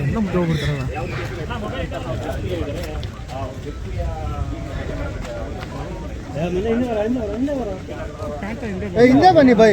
ಇನ್ನೂ ಮುದ್ದೆ ಹೋಗ್ಬಿಡ್ತಾರಲ್ಲ. ಹಿಂದೆ ಬನ್ನಿ ಬೈ.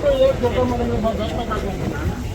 Продолжение следует...